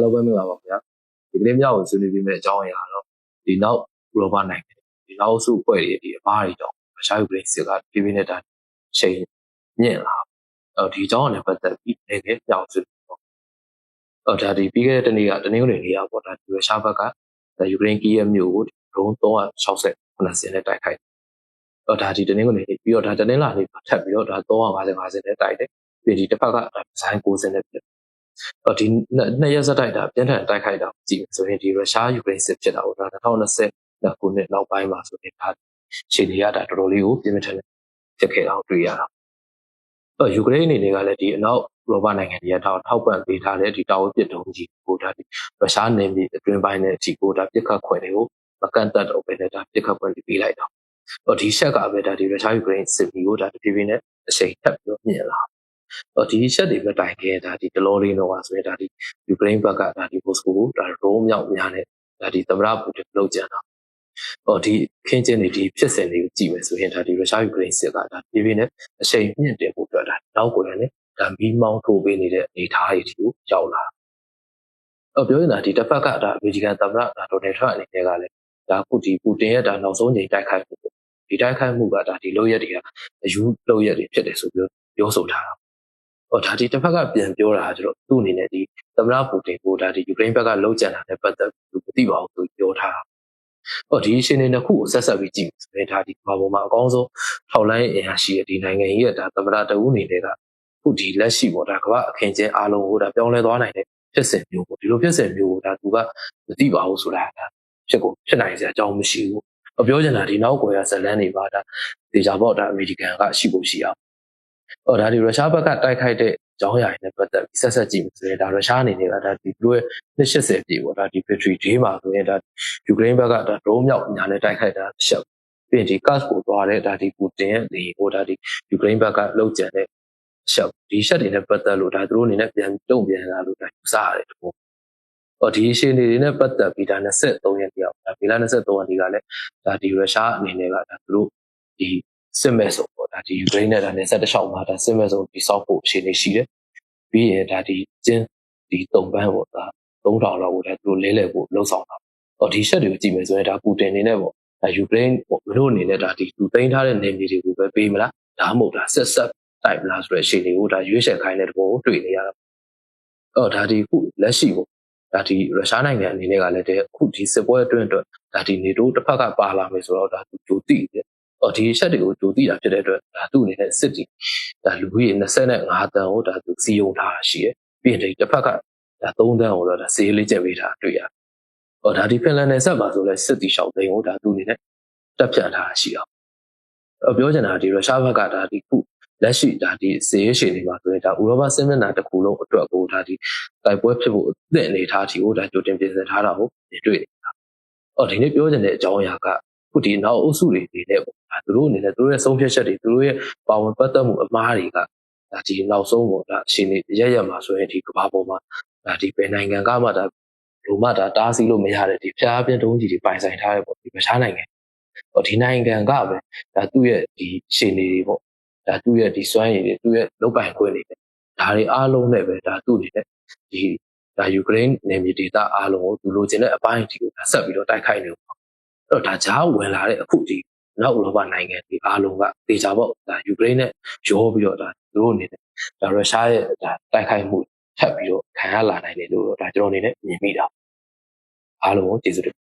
အားလုံးပဲမင်္ဂလာပါခင်ဗျာဒီကနေ့မြောက်ကိုဆွေးနွေးပေးမယ့်အကြောင်းအရာတော့ဒီနောက်ဥရောပနိုင်ငံဒီနောက်စုအဖွဲ့တွေဒီအမားတွေတော့ရုရှားယူကရိန်းစစ်ကပြည်ပြင်းနေတာချိန်မြင့်လာအော်ဒီအကြောင်းနဲ့ပတ်သက်ပြီးလည်းမြောက်ဆွေးနွေးပေါ့အော်ဒါဒီပြီးခဲ့တဲ့တနေ့ကတနင်္ဂနွေနေ့ကပေါ့ဒါရုရှားဘက်ကယူကရိန်းကီးယမြို့ကိုဒရုန်း360စင်းနဲ့တိုက်ခိုက်အော်ဒါဒီတနင်္ဂနွေနေ့ပြီးတော့ဒါတနင်္လာနေ့ထပ်ပြီးတော့ဒါ355စင်းနဲ့တိုက်တယ်ပြီးဒီတစ်ဖက်ကဒီဇိုင်း9စင်းနဲ့ပြအော် ဒီနှစ်ရက်ဆက်တိုက်တာပြန်ထန်တိုက်ခိုက်တာကြည့်ဆိုရင်ဒီရုရှားယူကရိန်းစစ်ဖြစ်တာဟိုဒါ2020ခုနှစ်နောက်ပိုင်းမှာဆိုရင်ဒါရှေ့နေရတာတော်တော်လေးကိုပြင်းပြထန်ဖြစ်ခဲ့တာကိုတွေ့ရတာအော်ယူကရိန်းအနေနဲ့ကလည်းဒီအနောက်ရောဘနိုင်ငံတွေကထောက်ထောက်ပံ့ပေးထားတဲ့ဒီတာဝပစ်တုံးကြီးကိုဒါဒီရုရှားနယ်မြေအတွင်းပိုင်းနဲ့အကြီးကိုဒါပြစ်ခတ်ခွင့်တွေကိုမကန်တတ်တော့ပဲနဲ့ဒါပြစ်ခတ်ခွင့်ပေးလိုက်တော့အော်ဒီရှက်ကပဲဒါဒီရုရှားယူကရိန်းစစ်ပြီးကိုဒါတဖြည်းဖြည်းနဲ့အချိန်ထပ်ပြီးတော့မြင့်လာ တော့ဒီချက်တွေပဲတိုင်ခဲ့ဒါဒီဒလောလေးတော့ဆိုရင်ဒါဒီယူကရိန်းဘက်ကဒါဒီဘော့စကိုကိုဒါရိုးမြောက်များနဲ့ဒါဒီသမရပူတင်လောက်ကြံတာဟောဒီခင်းချင်းတွေဒီဖြစ်စဉ်တွေကိုကြည့်မယ်ဆိုရင်ဒါဒီရုရှားယူကရိန်းစစ်ကဒါပြည်ပြင်းနဲ့အချိန်မြင့်တယ်ဖို့ပြောတာနောက်ကိုလည်းဒါမီးမောင်းထိုးပေးနေတဲ့အနေအထားတွေကိုရောက်လာတော့ပြောရင်ဒါဒီတစ်ဖက်ကဒါအမေရိကန်သမ္မတဒါဒေါ်နယ်ထရန့်အနေနဲ့ကလည်းဒါခုဒီပူတင်ရဲ့ဒါနောက်ဆုံးချိန်တိုက်ခိုက်မှုဒီတိုက်ခိုက်မှုကဒါဒီလိုရက်တွေကအယူလိုရက်တွေဖြစ်တယ်ဆိုပြီးပြောဆိုထားတာ ဟောဒါဒီတစ်ဖက်ကပြန်ပြောတာကျတော့သူ့အနေနဲ့ဒီသမ္မတပူတင်ကိုဒါဒီယူကရိန်းဘက်ကလုံးကျန်တာနဲ့ပတ်သက်ပြီးမသိပါဘူးသူပြောထားတာဟောဒီရှင်နေနှစ်ခုကိုဆက်ဆက်ပြီးကြည့်ဆိုရင်ဒါဒီဘာပေါ်မှာအကောင်းဆုံးထောက်လိုင်းအင်အားရှိတဲ့ဒီနိုင်ငံကြီးရဲ့ဒါသမ္မတတဦးအနေနဲ့ကခုဒီလက်ရှိပေါ့ဒါကမ္ဘာအခင်းကျင်းအားလုံးကိုဒါပြောင်းလဲသွားနိုင်တဲ့ဖြစ်စဉ်မျိုးပေါ့ဒီလိုဖြစ်စဉ်မျိုးကိုဒါသူကမသိပါဘူးဆိုတာဒါဖြစ်ကိုဖြစ်နိုင်စရာအကြောင်းမရှိဘူးအပြောချင်တာဒီနောက်ကွယ်ကဇလန်းတွေပါဒါဒေဂျာဘော့ဒါအမေရိကန်ကရှိဖို့ရှိအောင် ဟောဒါဒီရုရှားဘက်ကတိုက်ခိုက်တဲ့ကြောင်းအရာတွေနဲ့ပတ်သက်ပြီးဆက်ဆက်ကြည့်မယ်ဆိုရင်ဒါရုရှားအနေနဲ့ကဒါဒီသူတို့ရဲ့280ပြည့်ပေါ့ဒါဒီ battery day မှာဆိုရင်ဒါယူကရိန်းဘက်ကဒါဒရုန်းမြောက်ညာနဲ့တိုက်ခိုက်တာရှက်ပြီးရင်ဒီ cast ကိုသွားတဲ့ဒါဒီပူတင်ရဲ့ဒီဟိုဒါဒီယူကရိန်းဘက်ကလောက်ကျန်တဲ့ရှက်ဒီရှက်တွေနဲ့ပတ်သက်လို့ဒါသူတို့အနေနဲ့ပြန်တုံ့ပြန်လာလို့ဒါယူဆရတယ်တဘောဟောဒီရှင်းနေတွေနဲ့ပတ်သက်ပြီးဒါ23ရက်တယောက်ဒါမေလ23ရက်ဒီကလည်းဒါဒီရုရှားအနေနဲ့ကဒါသူတို့ဒီစစ်မဲ့ဆုံးပေါ့ ဒါဒီယူကရိန်းနဲ့ဒါနဲ့ဆက်တလျှောက်မှာဒါစစ်မဲ့ဆုံးဒီဆောက်ဖို့အခြေအနေရှိတယ်ပြီးရင်ဒါဒီကျင်းဒီတုံပန်းပေါ့ဒါ3000လောက်ကိုဒါသူတို့လဲလှယ်ဖို့လှုံ့ဆော်တာဟောဒီရှက်တွေကိုကြည့်မယ်ဆိုရင်ဒါပူတင်အနေနဲ့ပေါ့ဒါယူကရိန်းပေါ့မတို့အနေနဲ့ဒါဒီသူသိမ်းထားတဲ့နေမြေတွေကိုပဲပေးမလားဒါမှမဟုတ်ဒါဆက်ဆက်တိုက်မလားဆိုတဲ့အခြေအနေကိုဒါရွေးချယ်ခိုင်းတဲ့တဘောကိုတွေ့နေရတာအော်ဒါဒီခုလက်ရှိပေါ့ဒါဒီရုရှားနိုင်ငံအနေနဲ့ကလည်းတဲ့အခုဒီစစ်ပွဲအတွင်းအတွက်ဒါဒီနေတိုးတစ်ဖက်ကပါလာမယ်ဆိုတော့ဒါသူကြိုသိတယ် အော်ဒီချက်တွေကိုကြိုသိတာဖြစ်တဲ့အတွက်ဒါသူ့အနေနဲ့စစ်တီဒါလူကြီး25တန်းကိုဒါသူစီယုံထားတာရှိတယ်ပြီးရင်ဒီတစ်ဖက်ကဒါ3တန်းကိုတော့ဒါစေးလေးကျက်ပေးထားတွေ့ရတယ်အော်ဒါဒီဖင်လန်နယ်ဆက်မှာဆိုလဲစစ်တီရှောက်သိန်းကိုဒါသူ့အနေနဲ့တက်ဖြတ်ထားတာရှိအောင်အော်ပြောချင်တာဒီရုရှားဘက်ကဒါဒီခုလက်ရှိဒါဒီစေရရှိနေမှာဆိုရင်ဒါဥရောပစစ်မျက်နှာတစ်ခုလုံးအတွက်ကိုဒါဒီတိုက်ပွဲဖြစ်ဖို့အသင့်အနေထားတီကိုဒါကြိုတင်ပြင်ဆင်ထားတာကိုတွေ့နေတာ။အော်ဒီနေ့ပြောချင်တဲ့အကြောင်းအရာက ခုဒီနောက်အုပ်စုတွေနေနဲ့ပေါ့ဒါသူတို့အနေနဲ့သူတို့ရဲ့ဆုံးဖြတ်ချက်တွေသူတို့ရဲ့ပါဝင်ပတ်သက်မှုအမားတွေကဒါဒီနောက်ဆုံးပေါ့ဒါအရှင်နေရရမှာဆိုရင်ဒီကမ္ဘာပေါ်မှာဒါဒီဘယ်နိုင်ငံကမှဒါလူမှဒါတားဆီးလို့မရတဲ့ဒီဖျားပြင်းတုံးကြီးတွေပိုင်ဆိုင်ထားတဲ့ပေါ့ဒီမခြားနိုင်ငံဟောဒီနိုင်ငံကပဲဒါသူ့ရဲ့ဒီရှင်နေတွေပေါ့ဒါသူ့ရဲ့ဒီစွမ်းရည်တွေသူ့ရဲ့လုပ်ပိုင်ခွင့်တွေဒါတွေအားလုံးနဲ့ပဲဒါသူ့အနေနဲ့ဒီဒါယူကရိန်းနယ်မြေဒေသအားလုံးကိုသူလိုချင်တဲ့အပိုင်းအထိကိုဆက်ပြီးတော့တိုက်ခိုက်နေပေါ့အဲ့ တော့ဒါကြားဝင်လာတဲ့အခုဒီနောက်ဥရောပနိုင်ငံတွေအားလုံးကဒေသပေါ့ဒါယူကရိန်းနဲ့ရောပြီးတော့ဒါသူတို့အနေနဲ့ဒါရုရှားရဲ့ဒါတိုက်ခိုက်မှုထပ်ပြီးတော့ခံရလာနိုင်တယ်လို့ဒါကျွန်တော်အနေနဲ့မြင်မိတာအားလုံးကိုကျေးဇူးတင်